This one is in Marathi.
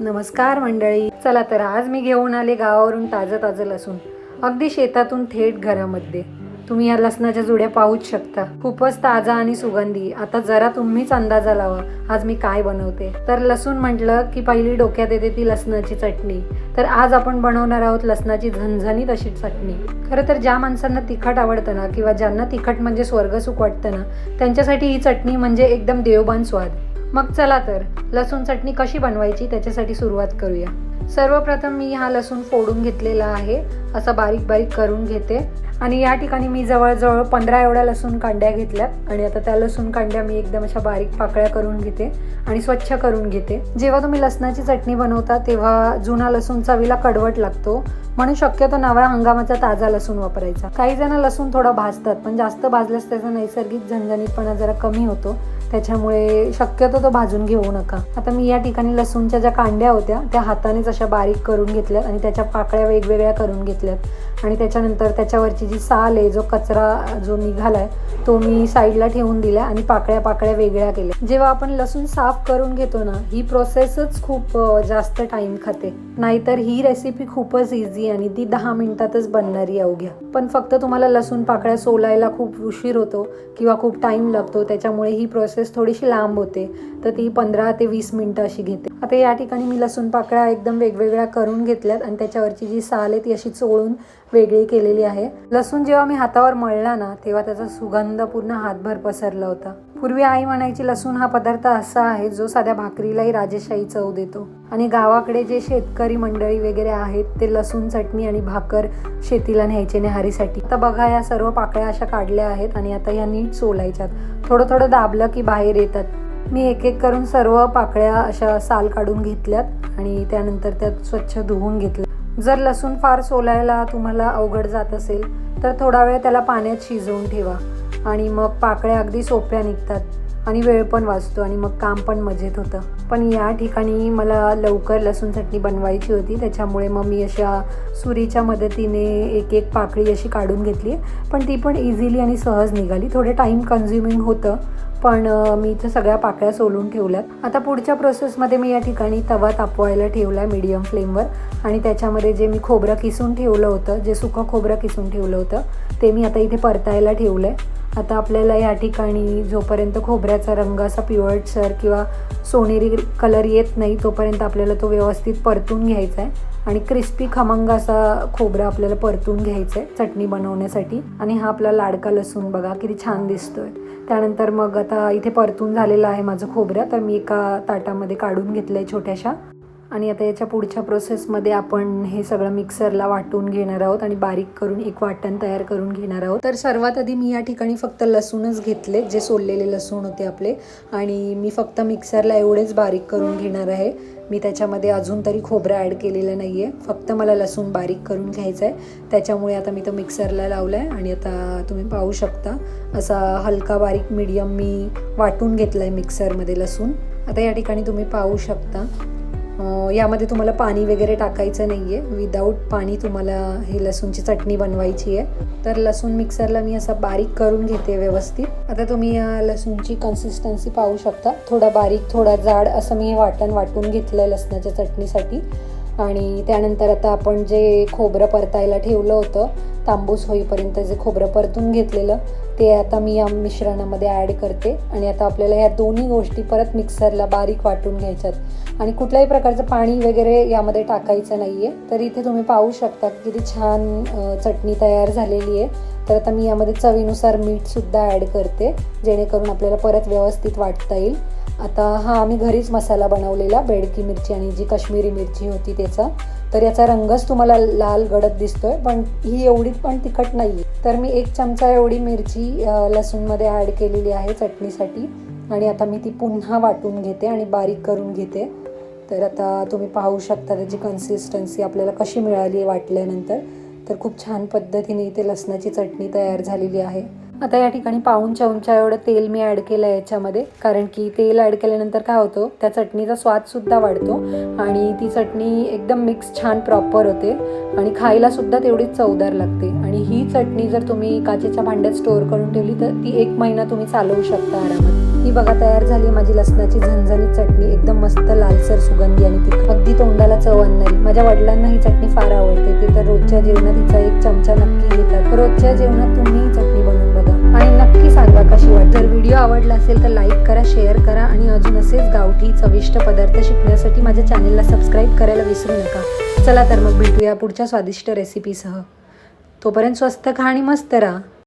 नमस्कार मंडळी. चला तर आज मी घेऊन आले गावावरून ताजं ताजं लसूण. अगदी शेतातून थेट घरामध्ये. तुम्ही या लसणाच्या जुड्या पाहूच शकता. खूपच ताजा आणि सुगंधी. आता जरा तुम्हीच अंदाजा लावा आज मी काय बनवते. तर लसूण म्हटलं की पहिली डोक्यात येते ती लसणाची चटणी. तर आज आपण बनवणार आहोत लसणाची झणझणीत अशी चटणी. खरं तर ज्या माणसांना तिखट आवडतं ना किंवा ज्यांना तिखट म्हणजे स्वर्गसुख वाटतं ना त्यांच्यासाठी ही चटणी म्हणजे एकदम देवबान स्वाद. मग चला तर लसूण चटणी कशी बनवायची त्याच्यासाठी सुरुवात करूया. सर्वप्रथम मी हा लसूण फोडून घेतलेला आहे. असा बारीक बारीक करून घेते. आणि या ठिकाणी मी जवळजवळ पंधरा एवढ्या लसूण कांड्या घेतल्यात आणि आता त्या लसूण कांड्या मी एकदम अशा बारीक पाकळ्या करून घेते. आणि स्वच्छ करून घेते. जेव्हा तुम्ही लसणाची चटणी बनवता तेव्हा जुना लसूण चवीला कडवट लागतो. म्हणून शक्यतो नव्या हंगामाचा ताजा लसूण वापरायचा. काही जण लसूण थोडा भाजतात पण जास्त भाजल्यास त्याचा नैसर्गिक झणझणीतपणा जरा कमी होतो. त्याच्यामुळे शक्यतो तो भाजून घेऊ नका. आता मी या ठिकाणी लसूणच्या ज्या कांड्या होत्या त्या हातानेच अशा बारीक करून घेतल्यात आणि त्याच्या पाकळ्या वेगवेगळ्या करून घेतल्यात. आणि त्याच्यानंतर त्याच्यावरची जी साल आहे जो कचरा जो निघालाय तो मी साईडला ठेवून दिला आणि पाकळ्या पाकळ्या वेगळ्या केल्या. जेव्हा आपण लसूण साफ करून घेतो ना ही प्रोसेसच खूप जास्त टाइम खाते. नाहीतर ही रेसिपी खूपच इझी आणि ती दहा मिनिटातच बनणारी अवघ्या पण फक्त तुम्हाला लसूण पाकळ्या सोलायला खूप उशीर होतो किंवा खूप टाइम लागतो त्याच्यामुळे ही प्रोसेस थोडीशी लांब होते. तर ती पंधरा ते वीस मिनिटं अशी घेते. आता या ठिकाणी मी लसूण पाकळ्या एकदम वेगवेगळ्या करून घेतल्यात आणि त्याच्यावरची जी साल आहे ती अशी चोळून वेगळी केलेली आहे. लसूण जेव्हा मी हातावर मळला ना तेव्हा त्याचा सुगंध पूर्ण हातभर पसरला होता. पूर्वी आई म्हणायची लसूण हा पदार्थ असा आहे जो साध्या भाकरीलाही राजेशाही चव देतो. आणि गावाकडे जे शेतकरी मंडळी वगैरे आहेत ते लसूण चटणी आणि भाकर शेतीला न्यायचे न्याहारीसाठी. आता बघा या सर्व पाकळ्या अशा काढल्या आहेत आणि आता या नीट सोलायच्यात थोडं थोडं दाबलं की बाहेर येतात. मी एक एक करून सर्व पाकळ्या अशा साल काढून घेतल्यात आणि त्यानंतर त्यात स्वच्छ धुवून घेतलं. जर लसूण फार सोलायला तुम्हाला अवघड जात असेल तर थोडा वेळ त्याला पाण्यात शिजवून ठेवा आणि मग पाकळ्या अगदी सोप्या निघतात आणि वेळ पण वाचतो आणि मग काम पण मजेत होतं. पण या ठिकाणी मला लवकर लसूण चटणी बनवायची होती त्याच्यामुळे मग मी अशा सुरीच्या मदतीने एक एक पाकळी अशी काढून घेतली. पण ती पण इझिली आणि सहज निघाली. थोडं टाईम कन्झ्युमिंग होतं पण मी इथं सगळ्या पाकळ्या सोलून ठेवल्यात. आता पुढच्या प्रोसेसमध्ये मी या ठिकाणी तवा तापवायला ठेवला आहे मीडियम फ्लेमवर आणि त्याच्यामध्ये जे मी खोबरं किसून ठेवलं होतं जे सुकं खोबरं किसून ठेवलं होतं ते मी आता इथे परतायला ठेवलं आहे आता आपल्याला या ठिकाणी जोपर्यंत खोबऱ्याचा रंग असा पिवळसर किंवा सोनेरी कलर येत नाही तोपर्यंत आपल्याला तो व्यवस्थित परतून घ्यायचा आहे आणि क्रिस्पी खमंग असा खोबरं आपल्याला परतून घ्यायचं आहे चटणी बनवण्यासाठी. आणि हा आपला लाडका लसूण बघा किती छान दिसतोय. त्यानंतर मग आता इथे परतून झालेलं आहे माझं खोबरं. तर मी एका ताटामध्ये काढून घेतलं आहे छोट्याशा. आणि आता याच्या पुढच्या प्रोसेसमध्ये आपण हे सगळं मिक्सरला वाटून घेणार आहोत आणि बारीक करून एक वाटण तयार करून घेणार आहोत. तर सर्वात आधी मी या ठिकाणी फक्त लसूणच घेतले जे सोललेले लसूण होते आपले. आणि मी फक्त मिक्सरला एवढेच बारीक करून घेणार आहे. मी त्याच्यामध्ये अजून तरी खोबरं ॲड केलेलं नाही आहे फक्त मला लसूण बारीक करून घ्यायचं आहे. त्याच्यामुळे आता मी तो मिक्सरला लावला आहे आणि आता तुम्ही पाहू शकता असा हलका बारीक मीडियम मी वाटून घेतला आहे मिक्सरमध्ये लसूण. आता या ठिकाणी तुम्ही पाहू शकता. यामध्ये तुम्हाला पाणी वगैरे टाकायचं नाही आहे विदाऊट पाणी तुम्हाला हे लसूणची चटणी बनवायची आहे. तर लसूण मिक्सरला मी असा बारीक करून घेते व्यवस्थित. आता तुम्ही या लसूणची कन्सिस्टन्सी पाहू शकता. थोडा बारीक थोडा जाड असं मी वाटण वाटून घेतलं आहे लसणाच्या चटणीसाठी. आणि त्यानंतर आता आपण जे खोबरं परतायला ठेवलं होतं तांबूस होईपर्यंत जे खोबरं परतून घेतलेलं ते आता मी या मिश्रणामध्ये ॲड करते. आणि आता आपल्याला ह्या दोन्ही गोष्टी परत मिक्सरला बारीक वाटून घ्यायच्यात. आणि कुठल्याही प्रकारचं पाणी वगैरे यामध्ये टाकायचं नाही आहे तर इथे तुम्ही पाहू शकता किती छान चटणी तयार झालेली आहे. तर आता मी यामध्ये चवीनुसार मीठसुद्धा ॲड करते जेणेकरून आपल्याला परत व्यवस्थित वाटता येईल. आता हा आम्ही घरीच मसाला बनवलेला बेडकी मिरची आणि जी काश्मीरी मिरची होती त्याचा. तर याचा रंगच तुम्हाला लाल गडद दिसतोय पण ही एवढी पण तिखट नाही तर मी एक चमचा एवढी मिरची लसूणमध्ये ॲड केलेली आहे चटणीसाठी. आणि आता मी ती पुन्हा वाटून घेते आणि बारीक करून घेते. तर आता तुम्ही पाहू शकता त्याची कन्सिस्टन्सी आपल्याला कशी मिळाली वाटल्यानंतर. तर खूप छान पद्धतीने इथे लसणाची चटणी तयार झालेली आहे. आता या ठिकाणी पाऊन चमचा एवढं तेल मी ॲड केलं आहे याच्यामध्ये. कारण की तेल ॲड केल्यानंतर काय होतं त्या चटणीचा स्वादसुद्धा वाढतो आणि ती चटणी एकदम मिक्स छान प्रॉपर होते आणि खायलासुद्धा तेवढीच चवदार लागते. आणि ही चटणी जर तुम्ही काचेच्या भांड्यात स्टोअर करून ठेवली तर ती एक महिना तुम्ही चालवू शकता आरामात. ही बघा तयार झाली माझी लसणाची झणझणीत चटणी. एकदम मस्त लालसर सुगंधी आणि ती अगदी तोंडाला चव आणणारी. माझ्या वडिलांना ही चटणी फार आवडते. ते तर रोजच्या जेवणात हिचा एक चमचा नक्की घेतात. रोजच्या जेवणात तुम्ही नक्की जर व्हिडिओ आवडला असेल तर लाईक करा शेअर करा आणि अजून असेच गावठी चविष्ट पदार्थ शिकण्यासाठी माझ्या चॅनेलला सबस्क्राईब करायला विसरू नका. चला तर मग भेटूया पुढच्या स्वादिष्ट रेसिपीसह. तोपर्यंत स्वस्त खा आणि मस्त राहा.